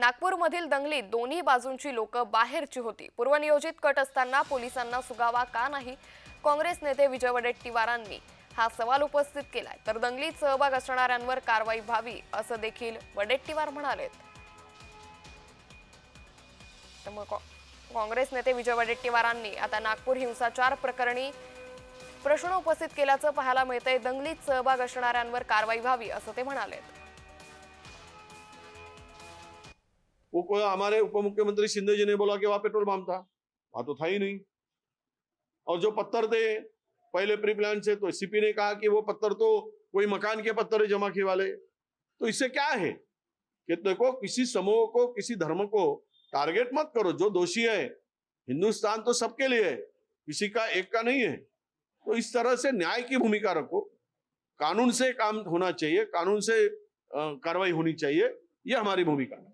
नागपूरमधील दंगलीत दोन्ही बाजूंची लोक बाहेरची होती. पूर्वनियोजित कट असताना पोलिसांना सुगावा का नाही? काँग्रेस नेते विजय वडेट्टीवारांनी हा सवाल उपस्थित केलाय. तर दंगलीत सहभाग असणाऱ्यांवर कारवाई व्हावी असं देखील वडेट्टीवार म्हणालेत. तर मग कॉ- काँग्रेस नेते विजय वडेट्टीवारांनी आता नागपूर हिंसाचार प्रकरणी प्रश्न उपस्थित केल्याचं पाहायला मिळतंय. दंगलीत सहभाग असणाऱ्यांवर कारवाई व्हावी असं ते म्हणालेत. हमारे उप मुख्यमंत्री शिंदे जी ने बोला कि वहाँ पेट्रोल पंप था। वहाँ तो था ही नहीं। और जो पत्थर थे, पहले प्री प्लान से तो सीपी ने कहा कि वो पत्थर तो कोई मकान के पत्थर जमा किए वाले। तो इससे क्या है? कि देखो, किसी समूह को, किसी धर्म को टारगेट मत करो। जो दोषी है, हिंदुस्तान तो सबके लिए है, किसी का एक का नहीं है। तो इस तरह से न्याय की भूमिका रखो। कानून से काम होना चाहिए, कानून से कार्रवाई होनी चाहिए, यह हमारी भूमिका है।